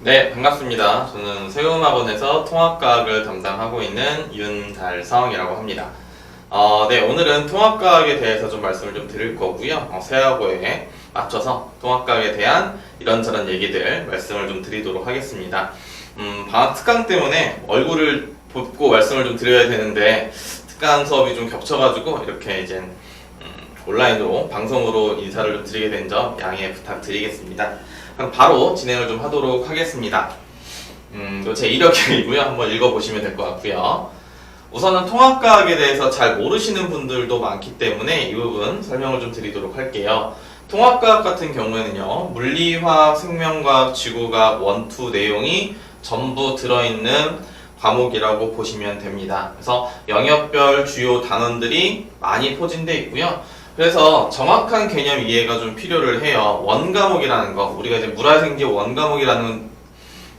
네, 반갑습니다. 저는 세움학원에서 통합과학을 담당하고 있는 윤달성이라고 합니다. 어, 네, 오늘은 통합과학에 대해서 좀 말씀을 좀 드릴 거고요. 어, 세하고에 맞춰서 통합과학에 대한 이런저런 얘기들 말씀을 좀 드리도록 하겠습니다. 음, 방학 특강 때문에 얼굴을 뵙고 말씀을 좀 드려야 되는데 특강 수업이 좀 겹쳐가지고 이렇게 이제 음, 온라인으로 방송으로 인사를 좀 드리게 된 점 양해 부탁드리겠습니다. 그럼 바로 진행을 좀 하도록 하겠습니다. 음, 제 이력이고요. 한번 읽어보시면 될 것 같고요. 우선은 통합과학에 대해서 잘 모르시는 분들도 많기 때문에 이 부분 설명을 좀 드리도록 할게요. 통합과학 같은 경우에는요, 물리화학, 생명과학, 지구과학, 원투 내용이 전부 들어있는 과목이라고 보시면 됩니다. 그래서 영역별 주요 단원들이 많이 포진되어 있고요. 그래서 정확한 개념 이해가 좀 필요를 해요. 원과목이라는 거, 우리가 이제 물화생지 원과목이라는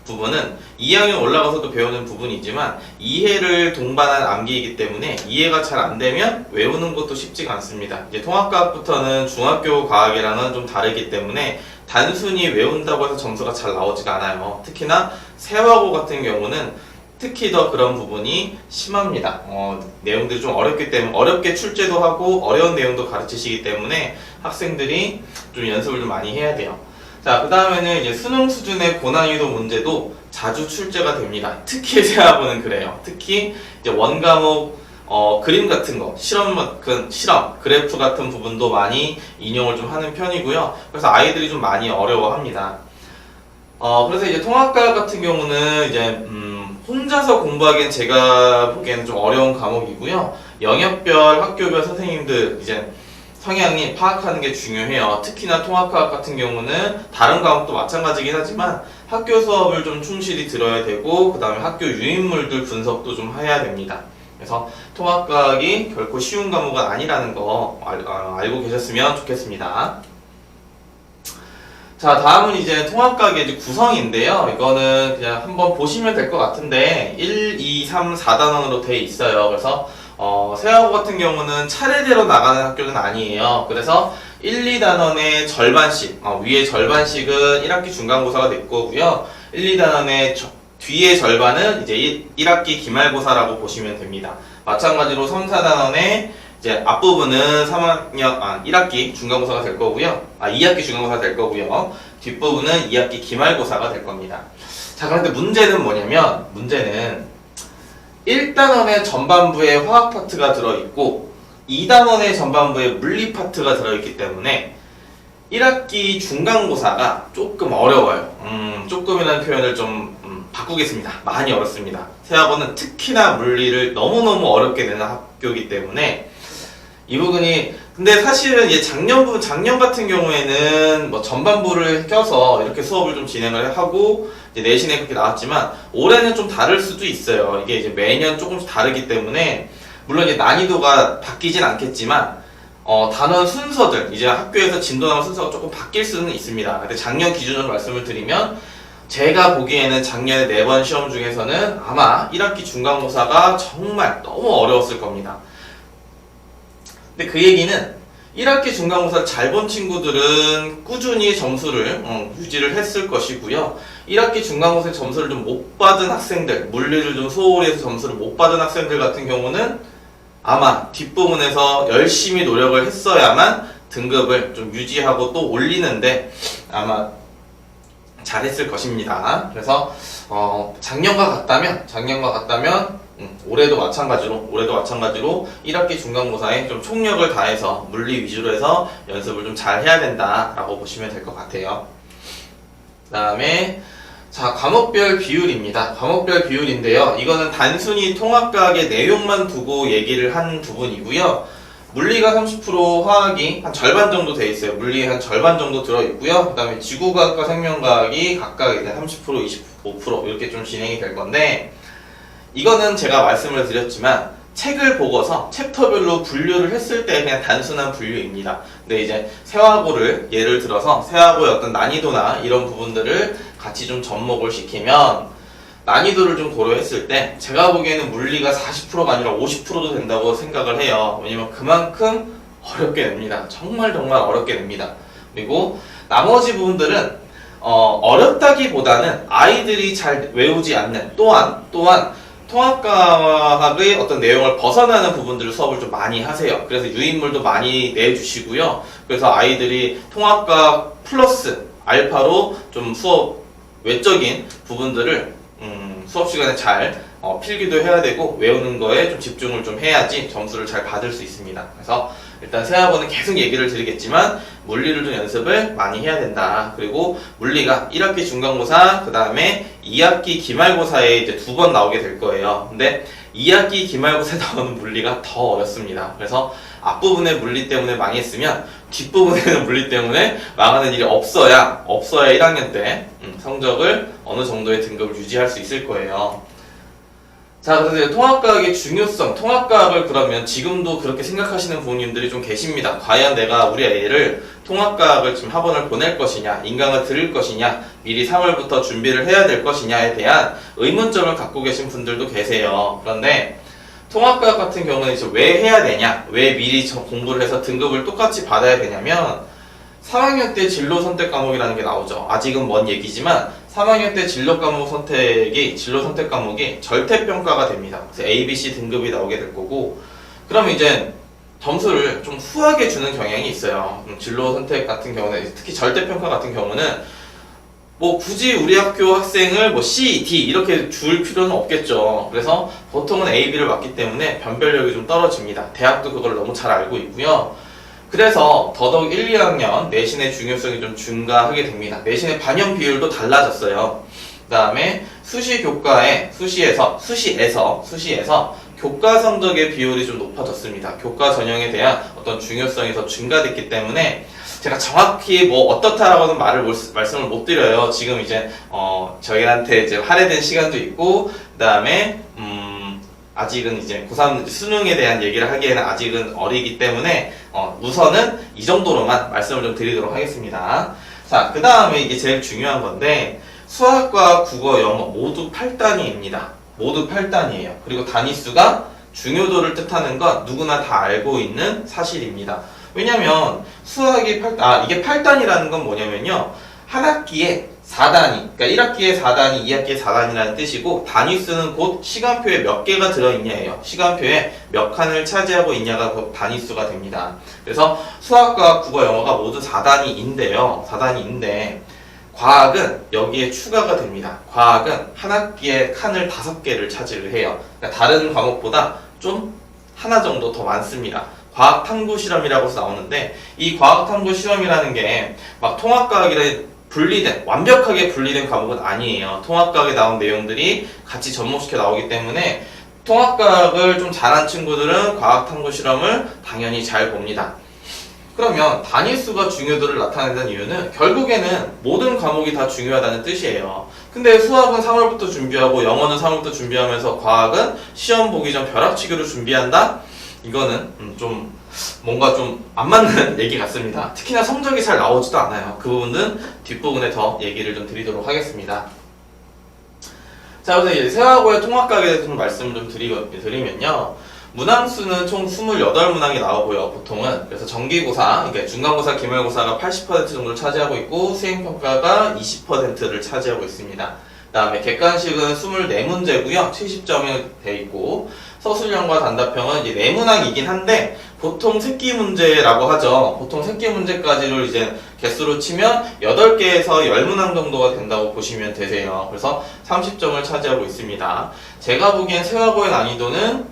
부분은 2학년 올라가서도 배우는 부분이지만 이해를 동반한 암기이기 때문에 이해가 잘 안 되면 외우는 것도 쉽지가 않습니다. 이제 통합과학부터는 중학교 과학이랑은 좀 다르기 때문에 단순히 외운다고 해서 점수가 잘 나오지가 않아요. 특히나 세화고 같은 경우는 특히 더 그런 부분이 심합니다. 어, 내용들이 좀 어렵기 때문에 어렵게 출제도 하고 어려운 내용도 가르치시기 때문에 학생들이 좀 연습을 좀 많이 해야 돼요. 자, 그 다음에는 이제 수능 수준의 고난이도 문제도 자주 출제가 됩니다. 특히 세하고는 그래요. 특히 이제 원과목 어, 그림 같은 거, 실험, 그 실험, 그래프 같은 부분도 많이 인용을 좀 하는 편이고요. 그래서 아이들이 좀 많이 어려워합니다. 어, 그래서 이제 통합과학 같은 경우는 이제, 음, 혼자서 공부하기엔 제가 보기에는 좀 어려운 과목이고요. 영역별, 학교별 선생님들, 이제, 성향이 파악하는 게 중요해요. 특히나 통합과학 같은 경우는 다른 과목도 마찬가지긴 하지만 학교 수업을 좀 충실히 들어야 되고, 그 다음에 학교 유인물들 분석도 좀 해야 됩니다. 그래서 통합과학이 결코 쉬운 과목은 아니라는 거 알, 어, 알고 계셨으면 좋겠습니다. 자, 다음은 이제 이제 구성인데요. 이거는 그냥 한번 보시면 될 것 같은데 1, 2, 3, 4단원으로 돼 있어요. 그래서 어, 세하고 같은 경우는 차례대로 나가는 학교는 아니에요. 그래서 1, 2단원의 절반씩, 어, 위에 절반씩은 1학기 중간고사가 될 거고요. 1, 2단원의 뒤에 절반은 이제 1, 학기 기말고사라고 보시면 됩니다. 마찬가지로 3, 4단원의 이제 앞부분은 3학년, 아, 1학기 중간고사가 될 거고요. 아, 2학기 중간고사가 될 거고요. 뒷부분은 2학기 기말고사가 될 겁니다. 자, 그런데 문제는 뭐냐면, 문제는 1단원의 전반부에 화학 파트가 들어있고, 2단원의 전반부에 물리 파트가 들어있기 때문에, 1학기 중간고사가 조금 어려워요. 음, 조금이라는 표현을 좀 음, 바꾸겠습니다. 많이 어렵습니다. 세학원은 특히나 물리를 너무너무 어렵게 내는 학교이기 때문에 이 부분이 근데 사실은 이제 작년 부 작년 같은 경우에는 뭐 전반부를 껴서 이렇게 수업을 좀 진행을 하고 이제 내신에 그렇게 나왔지만 올해는 좀 다를 수도 있어요. 이게 이제 매년 조금씩 다르기 때문에 물론 이제 난이도가 바뀌진 않겠지만 어, 단원 순서들, 이제 학교에서 진도 나온 순서가 조금 바뀔 수는 있습니다. 근데 작년 기준으로 말씀을 드리면, 제가 보기에는 작년에 네 번 시험 중에서는 아마 1학기 중간고사가 정말 너무 어려웠을 겁니다. 근데 그 얘기는 1학기 중간고사 잘본 친구들은 꾸준히 점수를 어, 유지를 했을 것이고요. 1학기 중간고사 점수를 좀 못 받은 학생들, 물리를 좀 소홀히 해서 점수를 못 받은 학생들 같은 경우는 아마 뒷부분에서 열심히 노력을 했어야만 등급을 좀 유지하고 또 올리는데 아마 잘했을 것입니다. 그래서 어, 작년과 같다면 작년과 같다면 음, 올해도 마찬가지로 올해도 마찬가지로 1학기 중간고사에 좀 총력을 다해서 물리 위주로 해서 연습을 좀 잘 해야 된다라고 보시면 될 것 같아요. 그다음에 자, 과목별 비율입니다. 과목별 비율인데요. 이거는 단순히 통합과학의 내용만 두고 얘기를 한 부분이고요. 물리가 30%, 화학이 한 절반 정도 돼 있어요. 물리 한 절반 정도 들어 있고요. 그다음에 지구과학과 생명과학이 각각 이제 30%, 25% 이렇게 좀 진행이 될 건데 이거는 제가 말씀을 드렸지만 책을 보고서 챕터별로 분류를 했을 때 그냥 단순한 분류입니다. 근데 이제 세화고를 예를 들어서 세화고의 어떤 난이도나 이런 부분들을 같이 좀 접목을 시키면 난이도를 좀 고려했을 때 제가 보기에는 물리가 40%가 아니라 50%도 된다고 생각을 해요. 왜냐면 그만큼 어렵게 냅니다. 정말 정말 어렵게 냅니다. 그리고 나머지 부분들은 어, 어렵다기보다는 아이들이 잘 외우지 않는 또한 또한 통합과학의 어떤 내용을 벗어나는 부분들을 수업을 좀 많이 하세요. 그래서 유인물도 많이 내주시고요. 그래서 아이들이 통합과학 플러스 알파로 좀 수업 외적인 부분들을 음, 수업 시간에 잘 어, 필기도 해야 되고 외우는 거에 좀 집중을 좀 해야지 점수를 잘 받을 수 있습니다. 그래서 일단 세학원은 계속 얘기를 드리겠지만 물리를 좀 연습을 많이 해야 된다. 그리고 물리가 1학기 중간고사 그 다음에 2학기 기말고사에 이제 두 번 나오게 될 거예요. 근데 2학기 기말고사에 나오는 물리가 더 어렵습니다. 그래서 앞부분의 물리 때문에 망했으면 뒷부분에는 물리 때문에 망하는 일이 없어야 없어야 1학년 때 음, 성적을 어느 정도의 등급을 유지할 수 있을 거예요. 자, 그래서 통합과학의 중요성, 통합과학을 그러면 지금도 그렇게 생각하시는 부모님들이 좀 계십니다. 과연 내가 우리 애를 통합과학을 지금 학원을 보낼 것이냐, 인강을 들을 것이냐, 미리 3월부터 준비를 해야 될 것이냐에 대한 의문점을 갖고 계신 분들도 계세요. 그런데 통합과학 같은 경우는 이제 왜 해야 되냐, 왜 미리 저 공부를 해서 등급을 똑같이 받아야 되냐면 3학년 때 진로 선택 과목이라는 게 나오죠. 아직은 먼 얘기지만 3학년 때 진로 과목 선택이 진로 선택 과목이 절대 평가가 됩니다. 그래서 A, B, C 등급이 나오게 될 거고 그러면 이제 점수를 좀 후하게 주는 경향이 있어요. 음, 진로 선택 같은 경우는 특히 절대 평가 같은 경우는 뭐 굳이 우리 학교 학생을 뭐 C, D 이렇게 줄 필요는 없겠죠. 그래서 보통은 A, B를 맞기 때문에 변별력이 좀 떨어집니다. 대학도 그걸 너무 잘 알고 있고요. 그래서 더더욱 1, 2학년 내신의 중요성이 좀 증가하게 됩니다. 내신의 반영 비율도 달라졌어요. 그 다음에 수시 교과에 수시에서 수시에서 수시에서 교과 성적의 비율이 좀 높아졌습니다. 교과 전형에 대한 어떤 중요성이 더 증가됐기 때문에 제가 정확히 뭐 어떻다라고는 말을 못- 말씀을 못 드려요. 지금 이제 어 저희한테 이제 할애된 시간도 있고 그 다음에 음 아직은 이제 고3 수능에 대한 얘기를 하기에는 아직은 어리기 때문에 어, 우선은 이 정도로만 말씀을 좀 드리도록 하겠습니다. 자, 그 다음에 이게 제일 중요한 건데 수학과 국어, 영어 모두 8단위입니다. 모두 8단위예요. 그리고 단위수가 중요도를 뜻하는 건 누구나 다 알고 있는 사실입니다. 왜냐면 수학이 8, 아, 이게 8단이라는 건 뭐냐면요. 한 학기에 4단위, 그러니까 1학기에 4단위, 2학기에 4단위라는 뜻이고 단위수는 곧 시간표에 몇 개가 들어있냐예요. 시간표에 몇 칸을 차지하고 있냐가 곧 단위수가 됩니다. 그래서 수학과 국어, 영어가 모두 4단위인데요. 4단위인데 과학은 여기에 추가가 됩니다. 과학은 한 학기에 칸을 5개를 차지를 해요. 그러니까 다른 과목보다 좀 하나 정도 더 많습니다. 과학 탐구 실험이라고 나오는데 이 과학 탐구 실험이라는 게 막 통합과학이라 분리된 완벽하게 분리된 과목은 아니에요. 통합과학에 나온 내용들이 같이 접목시켜 나오기 때문에 통합과학을 좀 잘한 친구들은 과학 탐구 실험을 당연히 잘 봅니다. 그러면 단위수가 중요도를 나타낸다는 이유는 결국에는 모든 과목이 다 중요하다는 뜻이에요. 근데 수학은 3월부터 준비하고 영어는 3월부터 준비하면서 과학은 시험 보기 전 벼락치기로 준비한다? 이거는 음, 좀 뭔가 좀 안 맞는 얘기 같습니다. 특히나 성적이 잘 나오지도 않아요. 그 부분은 뒷부분에 더 얘기를 좀 드리도록 하겠습니다. 자, 그래서 이제 세화고의 통합각에 대해서 좀 말씀을 좀 드리, 드리면요. 문항수는 총 28문항이 나오고요, 보통은. 그래서 정기고사, 그러니까 중간고사, 기말고사가 80% 정도를 차지하고 있고, 수행평가가 20%를 차지하고 있습니다. 그 다음에 객관식은 24문제고요, 70점이 돼 있고, 서술형과 단답형은 이제 4문항이긴 한데, 보통 새끼 문제라고 하죠. 보통 새끼 문제까지를 이제 개수로 치면 8개에서 10문항 정도가 된다고 보시면 되세요. 그래서 30점을 차지하고 있습니다. 제가 보기엔 세화고의 난이도는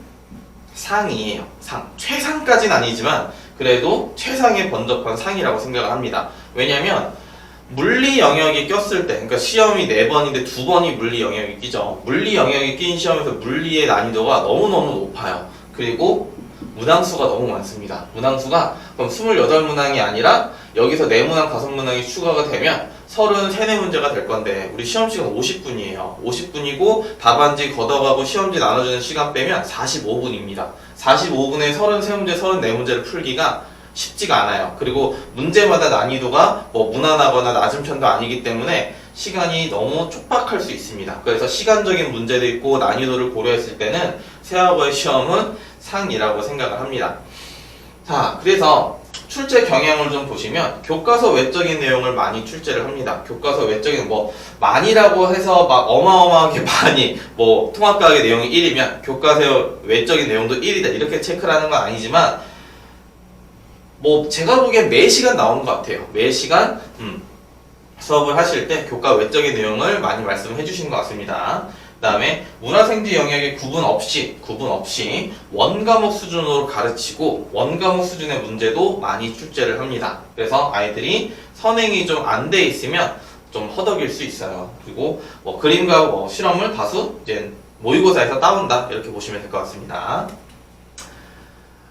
상이에요. 상. 최상까지는 아니지만 그래도 최상에 번접한 상이라고 생각을 합니다. 왜냐면 물리 영역이 꼈을 때, 그러니까 시험이 4번인데 2번이 물리 영역이 끼죠. 물리 영역이 낀 시험에서 물리의 난이도가 너무너무 높아요. 그리고 문항수가 너무 많습니다. 문항수가 그럼 28문항이 아니라 여기서 4문항, 5문항이 추가가 되면 33, 4문제가 될 건데 우리 시험 시간 50분이에요. 50분이고 답안지 걷어가고 시험지 나눠주는 시간 빼면 45분입니다. 45분에 33문제, 34문제를 풀기가 쉽지가 않아요. 그리고 문제마다 난이도가 뭐 무난하거나 낮은 편도 아니기 때문에 시간이 너무 촉박할 수 있습니다. 그래서 시간적인 문제도 있고 난이도를 고려했을 때는 세학어의 시험은 상이라고 생각을 합니다. 자, 그래서 출제 경향을 좀 보시면 교과서 외적인 내용을 많이 출제를 합니다. 교과서 외적인 뭐 많이라고 해서 막 어마어마하게 많이 뭐 통합과학의 내용이 1이면 교과서 외적인 내용도 1이다 이렇게 체크를 하는 건 아니지만 뭐 제가 보기엔 매 시간 나오는 것 같아요. 매 시간 음, 수업을 하실 때 교과 외적인 내용을 많이 말씀해 주시는 것 같습니다. 그 다음에 문화생지 영역의 구분 없이 구분 없이 원 과목 수준으로 가르치고 원 과목 수준의 문제도 많이 출제를 합니다. 그래서 아이들이 선행이 좀 안 돼 있으면 좀 허덕일 수 있어요. 그리고 뭐 그림과 뭐 실험을 다수 이제 모의고사에서 따온다 이렇게 보시면 될 것 같습니다.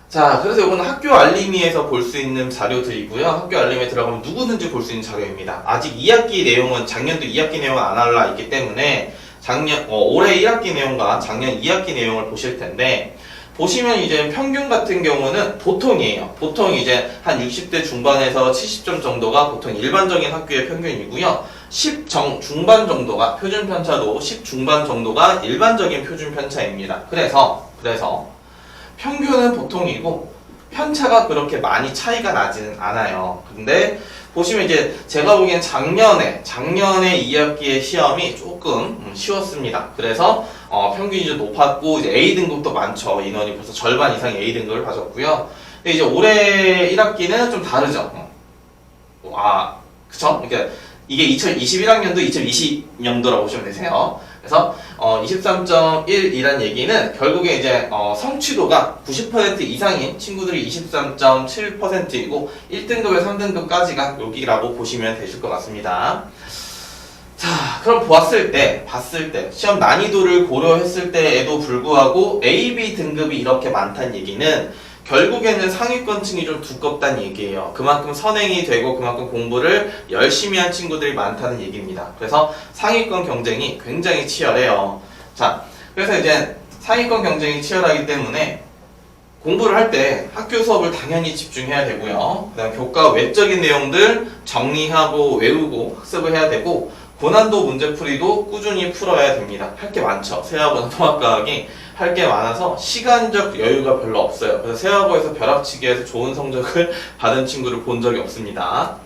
자, 그래서 이거는 학교 알림이에서 볼 수 있는 자료들이고요. 학교 알림에 들어가면 누구든지 볼 수 있는 자료입니다. 아직 2학기 내용은 작년도 2학기 내용은 안 올라 있기 때문에 작년 어, 올해 1학기 내용과 작년 2학기 내용을 보실 텐데 보시면 이제 평균 같은 경우는 보통이에요. 보통 이제 한 60대 중반에서 70점 정도가 보통 일반적인 학교의 평균이고요. 10 정, 중반 정도가 표준 편차도 10 중반 정도가 일반적인 표준 편차입니다. 그래서 그래서 평균은 보통이고 편차가 그렇게 많이 차이가 나지는 않아요. 근데 보시면 이제 제가 보기엔 작년에 작년에 2학기의 시험이 조금 음, 쉬웠습니다. 그래서 어, 평균이 좀 높았고 이제 A 등급도 많죠. 인원이 벌써 절반 이상 A 등급을 가졌고요. 근데 이제 올해 1학기는 좀 다르죠. 어. 아, 그쵸? 그러니까 이게 2021학년도 2020년도라고 보시면 되세요. 그래서 어, 23.1이란 얘기는 결국에 이제 어, 성취도가 90% 이상인 친구들이 23.7%이고 1등급에 3등급까지가 여기라고 보시면 되실 것 같습니다. 자, 그럼 보았을 때, 봤을 때, 시험 난이도를 고려했을 때에도 불구하고 A, B 등급이 이렇게 많다는 얘기는 결국에는 상위권층이 좀 두껍다는 얘기예요. 그만큼 선행이 되고 그만큼 공부를 열심히 한 친구들이 많다는 얘기입니다. 그래서 상위권 경쟁이 굉장히 치열해요. 자, 그래서 이제 상위권 경쟁이 치열하기 때문에 공부를 할 때 학교 수업을 당연히 집중해야 되고요. 그다음 교과 외적인 내용들 정리하고 외우고 학습을 해야 되고 고난도 문제풀이도 꾸준히 풀어야 됩니다. 할 게 많죠. 세학원 통합과학이 할 게 많아서 시간적 여유가 별로 없어요. 그래서 세학원에서 벼락치기에서 좋은 성적을 받은 친구를 본 적이 없습니다.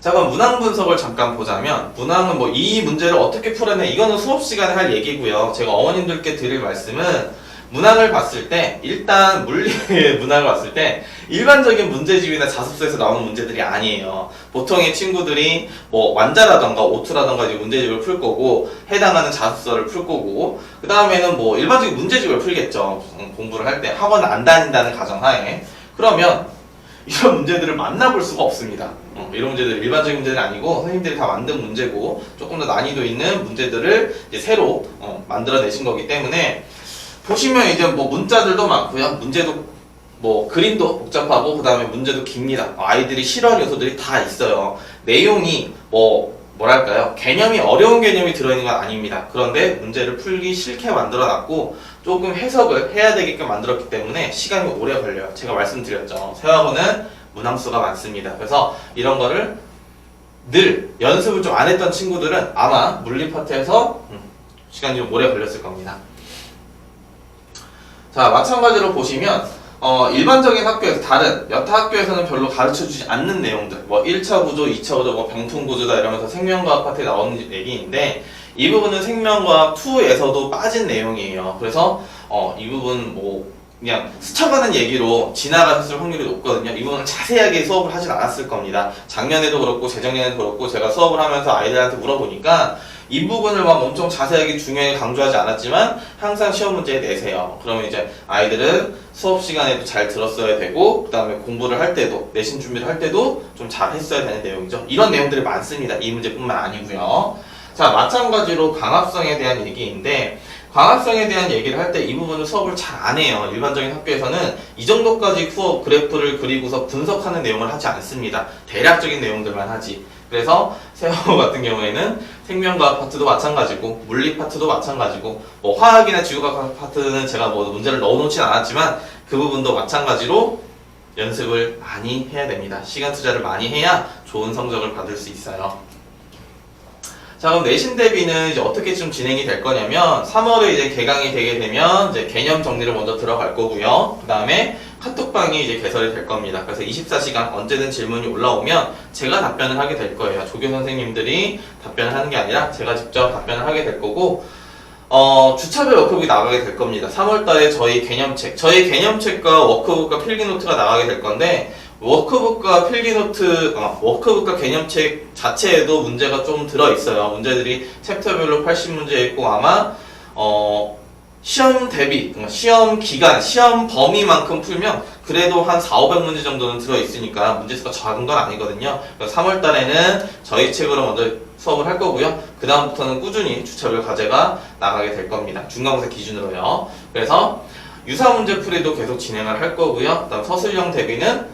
자, 그럼 문항 분석을 잠깐 보자면 문항은 뭐 이 문제를 어떻게 풀어내 이거는 수업 시간에 할 얘기고요. 제가 어머님들께 드릴 말씀은 문항을 봤을 때 일단 물리의 문항을 봤을 때 일반적인 문제집이나 자습서에서 나오는 문제들이 아니에요. 보통의 친구들이 뭐 완자라던가 오투라던가 이제 문제집을 풀 거고 해당하는 자습서를 풀 거고 그 다음에는 뭐 일반적인 문제집을 풀겠죠. 음, 공부를 할 때 학원 안 다닌다는 가정하에 그러면 이런 문제들을 만나볼 수가 없습니다. 어, 이런 문제들 일반적인 문제는 아니고 선생님들이 다 만든 문제고 조금 더 난이도 있는 문제들을 새로 어, 만들어내신 거기 때문에 보시면 이제 뭐 문자들도 많고요. 문제도 뭐 그림도 복잡하고 그 다음에 문제도 깁니다. 아이들이 싫어하는 요소들이 다 있어요. 내용이 뭐 뭐랄까요? 개념이 어려운 개념이 들어있는 건 아닙니다. 그런데 문제를 풀기 싫게 만들어놨고 조금 해석을 해야 되게끔 만들었기 때문에 시간이 오래 걸려요. 제가 말씀드렸죠. 세학원은 문항수가 많습니다. 그래서 이런 거를 늘 연습을 좀 안 했던 친구들은 아마 물리 파트에서 음, 시간이 좀 오래 걸렸을 겁니다. 자, 마찬가지로 보시면 어, 일반적인 학교에서 다른 여타 학교에서는 별로 가르쳐 주지 않는 내용들 뭐 1차 구조, 2차 구조, 뭐 병풍 구조다 이러면서 생명과학 파트에 나오는 얘기인데 이 부분은 생명과학 2에서도 빠진 내용이에요. 그래서 어, 이 부분 뭐 그냥 스쳐가는 얘기로 지나갔을 확률이 높거든요. 이 부분은 자세하게 수업을 하진 않았을 겁니다. 작년에도 그렇고 재작년에도 그렇고 제가 수업을 하면서 아이들한테 물어보니까 이 부분을 막 엄청 자세하게 중요하게 강조하지 않았지만 항상 시험 문제에 내세요. 그러면 이제 아이들은 수업 시간에도 잘 들었어야 되고 그다음에 공부를 할 때도 내신 준비를 할 때도 좀 잘 했어야 되는 내용이죠. 이런 내용들이 많습니다. 이 문제뿐만 아니고요. 자 마찬가지로 강압성에 대한 얘기인데 광합성에 대한 얘기를 할 때 이 부분을 수업을 잘 안 해요. 일반적인 학교에서는 이 정도까지 수업 그래프를 그리고서 분석하는 내용을 하지 않습니다. 대략적인 내용들만 하지. 그래서 세어 같은 경우에는 생명과학 파트도 마찬가지고 물리 파트도 마찬가지고 뭐 화학이나 지구과학 파트는 제가 뭐 문제를 넣어놓진 않았지만 그 부분도 마찬가지로 연습을 많이 해야 됩니다. 시간 투자를 많이 해야 좋은 성적을 받을 수 있어요. 자 그럼 내신 대비는 이제 어떻게 좀 진행이 될 거냐면 3월에 이제 개강이 되게 되면 이제 개념 정리를 먼저 들어갈 거고요. 그 다음에 카톡방이 이제 개설이 될 겁니다. 그래서 24시간 언제든 질문이 올라오면 제가 답변을 하게 될 거예요. 조교 선생님들이 답변을 하는 게 아니라 제가 직접 답변을 하게 될 거고 어, 주차별 워크북이 나가게 될 겁니다. 3월 달에 저희 개념책, 저희 개념책과 워크북과 필기노트가 나가게 될 건데 워크북과 필기노트, 어, 워크북과 개념책 자체에도 문제가 좀 들어 있어요. 문제들이 챕터별로 80문제 있고 아마 어, 시험 대비, 그러니까 시험 기간, 시험 범위만큼 풀면 그래도 한 4, 500문제 정도는 들어있으니까 문제수가 작은 건 아니거든요. 그래서 3월 달에는 저희 책으로 먼저 수업을 할 거고요. 그 다음부터는 꾸준히 주차별 과제가 나가게 될 겁니다. 중간고사 기준으로요. 그래서 유사 문제 풀이도 계속 진행을 할 거고요. 그다음 서술형 대비는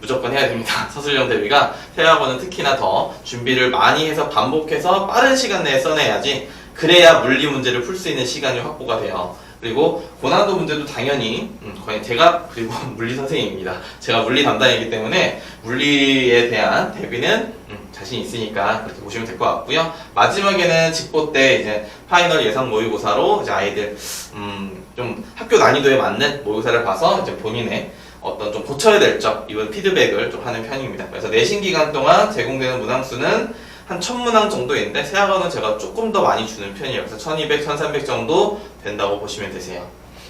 무조건 해야 됩니다. 서술형 대비가 태학원은 특히나 더 준비를 많이 해서 반복해서 빠른 시간 내에 써내야지 그래야 물리 문제를 풀 수 있는 시간이 확보가 돼요. 그리고 고난도 문제도 당연히 음, 거의 제가 그리고 물리 선생님입니다. 제가 물리 담당이기 때문에 물리에 대한 대비는 음, 자신 있으니까 그렇게 보시면 될 것 같고요. 마지막에는 직보 때 이제 파이널 예상 모의고사로 이제 아이들 음, 좀 학교 난이도에 맞는 모의고사를 봐서 이제 본인의 어떤 좀 고쳐야 될 점, 이번 피드백을 좀 하는 편입니다. 그래서 내신 기간 동안 제공되는 문항수는 한 1000문항 정도인데 세학원은 제가 조금 더 많이 주는 편이에요. 그래서 1200, 1300 정도 된다고 보시면 되세요.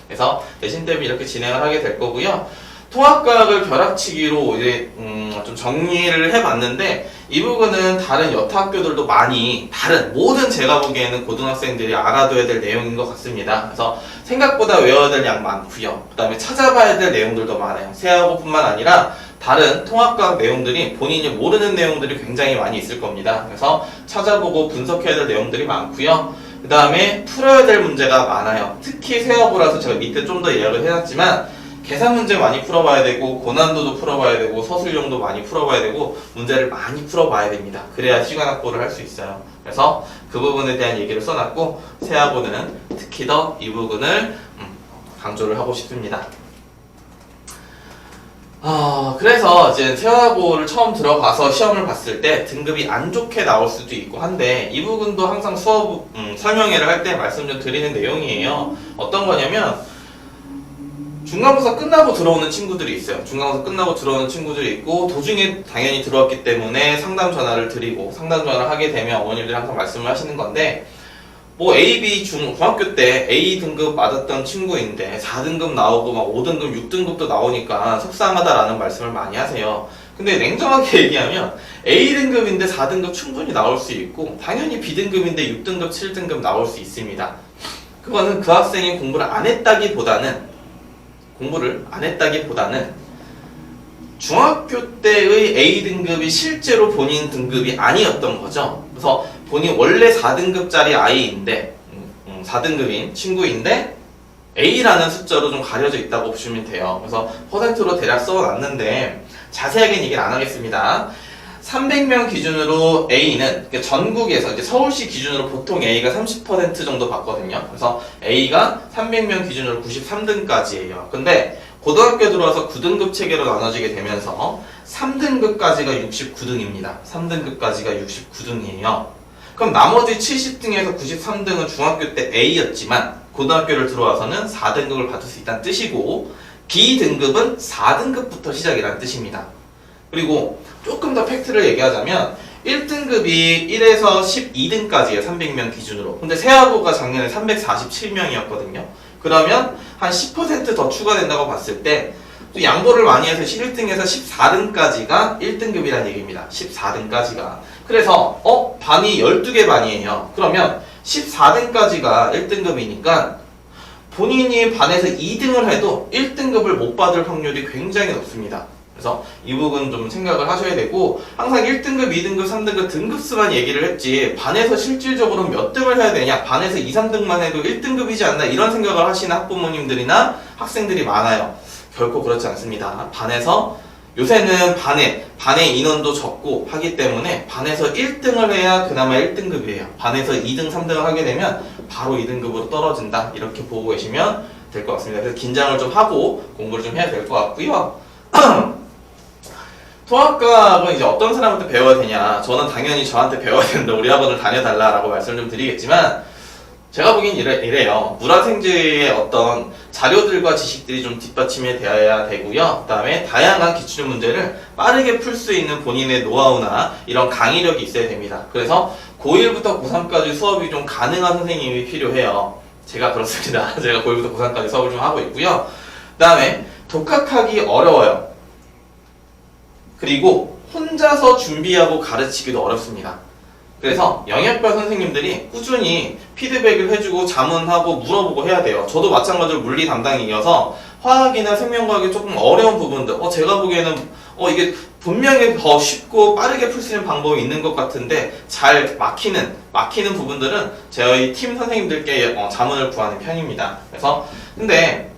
그래서 내신 대비 이렇게 진행을 하게 될 거고요. 통합과학을 벼락치기로 이제 음, 좀 정리를 해봤는데 이 부분은 다른 여타 학교들도 많이 다른 모든 제가 보기에는 고등학생들이 알아둬야 될 내용인 것 같습니다. 그래서 생각보다 외워야 될 양 많고요. 그다음에 찾아봐야 될 내용들도 많아요. 세하고뿐만 아니라 다른 통합과학 내용들이 본인이 모르는 내용들이 굉장히 많이 있을 겁니다. 그래서 찾아보고 분석해야 될 내용들이 많고요. 그 다음에 풀어야 될 문제가 많아요. 특히 세어보라서 제가 밑에 좀 더 예약을 해놨지만 계산 문제 많이 풀어봐야 되고 고난도도 풀어봐야 되고 서술형도 많이 풀어봐야 되고 문제를 많이 풀어봐야 됩니다. 그래야 시간 확보를 할 수 있어요. 그래서 그 부분에 대한 얘기를 써놨고 세하고는 특히 더 이 부분을 음, 강조를 하고 싶습니다. 아, 그래서 이제 세화고를 처음 들어가서 시험을 봤을 때 등급이 안 좋게 나올 수도 있고 한데 이 부분도 항상 수업 음, 설명회를 할 때 말씀 좀 드리는 내용이에요. 어떤 거냐면 중간고사 끝나고 들어오는 친구들이 있어요. 중간고사 끝나고 들어오는 친구들이 있고 도중에 당연히 들어왔기 때문에 상담 전화를 드리고 상담 전화를 하게 되면 어머님들이 항상 말씀을 하시는 건데 뭐 A, B 중 중학교 때 A 등급 맞았던 친구인데 4등급 나오고 막 5등급, 6등급도 나오니까 속상하다라는 말씀을 많이 하세요. 근데 냉정하게 얘기하면 A 등급인데 4등급 충분히 나올 수 있고 당연히 B 등급인데 6등급, 7등급 나올 수 있습니다. 그거는 그 학생이 공부를 안 했다기보다는 공부를 안 했다기보다는 중학교 때의 A 등급이 실제로 본인 등급이 아니었던 거죠. 그래서 본인 원래 4등급짜리 아이인데 음, 음, 4등급인 친구인데 A라는 숫자로 좀 가려져 있다고 보시면 돼요. 그래서 퍼센트로 대략 써놨는데 자세하게는 얘기를 안 하겠습니다. 300명 기준으로 A는 그러니까 전국에서 이제 서울시 기준으로 보통 A가 30% 정도 받거든요. 그래서 A가 300명 기준으로 93등까지예요. 근데 고등학교 들어와서 9등급 체계로 나눠지게 되면서 3등급까지가 69등입니다. 3등급까지가 69등이에요. 그럼 나머지 70등에서 93등은 중학교 때 A였지만 고등학교를 들어와서는 4등급을 받을 수 있다는 뜻이고 B등급은 4등급부터 시작이라는 뜻입니다. 그리고 조금 더 팩트를 얘기하자면 1등급이 1에서 12등까지예요. 300명 기준으로. 근데 세하고가 작년에 347명이었거든요. 그러면 한 10%더 추가된다고 봤을 때 또 양보를 많이 해서 11등에서 14등까지가 1등급이라는 얘기입니다. 14등까지가. 그래서 어? 반이 12개 반이에요. 그러면 14등까지가 1등급이니까 본인이 반에서 2등을 해도 1등급을 못 받을 확률이 굉장히 높습니다. 그래서 이 부분 좀 생각을 하셔야 되고 항상 1등급, 2등급, 3등급 등급수만 얘기를 했지 반에서 실질적으로 몇 등을 해야 되냐 반에서 2, 3등만 해도 1등급이지 않나 이런 생각을 하시는 학부모님들이나 학생들이 많아요. 결코 그렇지 않습니다. 반에서 요새는 반에 반의 인원도 적고 하기 때문에 반에서 1등을 해야 그나마 1등급이에요. 반에서 2등, 3등을 하게 되면 바로 2등급으로 떨어진다. 이렇게 보고 계시면 될 것 같습니다. 그래서 긴장을 좀 하고 공부를 좀 해야 될 것 같고요. 통합과학은 이제 어떤 사람한테 배워야 되냐? 저는 당연히 저한테 배워야 된다. 우리 학원을 다녀달라라고 말씀을 좀 드리겠지만 제가 보기엔 이래, 이래요. 물화생지의 어떤 자료들과 지식들이 좀 뒷받침이 되어야 되고요. 그 다음에 다양한 기출 문제를 빠르게 풀 수 있는 본인의 노하우나 이런 강의력이 있어야 됩니다. 그래서 고1부터 고3까지 수업이 좀 가능한 선생님이 필요해요. 제가 그렇습니다. 제가 고1부터 고3까지 수업을 좀 하고 있고요. 그 다음에 독학하기 어려워요. 그리고 혼자서 준비하고 가르치기도 어렵습니다. 그래서 영역별 선생님들이 꾸준히 피드백을 해주고 자문하고 물어보고 해야 돼요. 저도 마찬가지로 물리 담당이어서 화학이나 생명과학의 조금 어려운 부분들, 어, 제가 보기에는 어, 이게 분명히 더 쉽고 빠르게 풀 수 있는 방법이 있는 것 같은데 잘 막히는, 막히는 부분들은 저희 팀 선생님들께 어, 자문을 구하는 편입니다. 그래서, 근데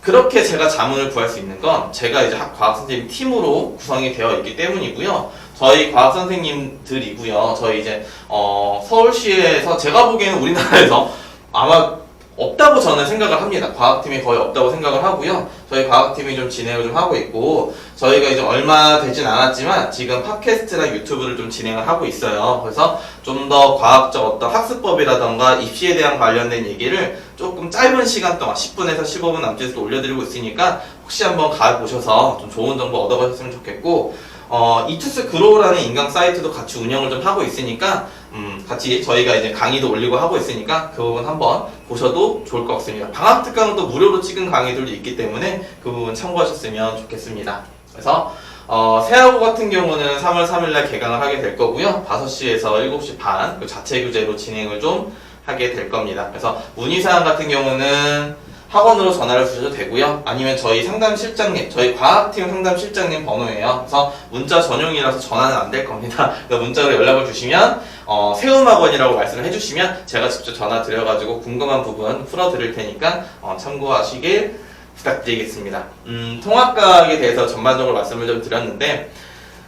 그렇게 제가 자문을 구할 수 있는 건 제가 이제 학- 과학 선생님 팀으로 구성이 되어 있기 때문이고요. 저희 과학 선생님들이고요. 저희 이제 어, 서울시에서 제가 보기에는 우리나라에서 아마 없다고 저는 생각을 합니다. 과학팀이 거의 없다고 생각을 하고요. 저희 과학팀이 좀 진행을 좀 하고 있고 저희가 이제 얼마 되진 않았지만 지금 팟캐스트나 유튜브를 좀 진행을 하고 있어요. 그래서 좀 더 과학적 어떤 학습법이라던가 입시에 대한 관련된 얘기를 조금 짧은 시간 동안 10분에서 15분 남짓으로 올려드리고 있으니까 혹시 한번 가보셔서 좀 좋은 정보 얻어가셨으면 좋겠고 어, 이투스 그로우라는 인강 사이트도 같이 운영을 좀 하고 있으니까 음, 같이 저희가 이제 강의도 올리고 하고 있으니까 그 부분 한번 보셔도 좋을 것 같습니다. 방학 특강도 무료로 찍은 강의들도 있기 때문에 그 부분 참고하셨으면 좋겠습니다. 그래서 어, 새하고 같은 경우는 3월 3일날 개강을 하게 될 거고요. 5시에서 7시 반, 그 자체 교재로 진행을 좀 하게 될 겁니다. 그래서 문의사항 같은 경우는 학원으로 전화를 주셔도 되고요. 아니면 저희 상담실장님, 저희 과학팀 상담실장님 번호예요. 그래서 문자 전용이라서 전화는 안 될 겁니다. 그래서 문자로 연락을 주시면 어, 세움학원이라고 말씀을 해주시면 제가 직접 전화 드려가지고 궁금한 부분 풀어드릴 테니까 어, 참고하시길 부탁드리겠습니다. 음, 통합과학에 대해서 전반적으로 말씀을 좀 드렸는데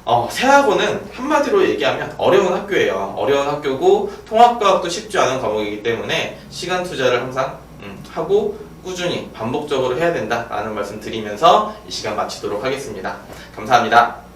어, 세학원은 한마디로 얘기하면 어려운 학교예요. 어려운 학교고 통합과학도 쉽지 않은 과목이기 때문에 시간 투자를 항상 음, 하고 꾸준히 반복적으로 해야 된다라는 말씀 드리면서 이 시간 마치도록 하겠습니다. 감사합니다.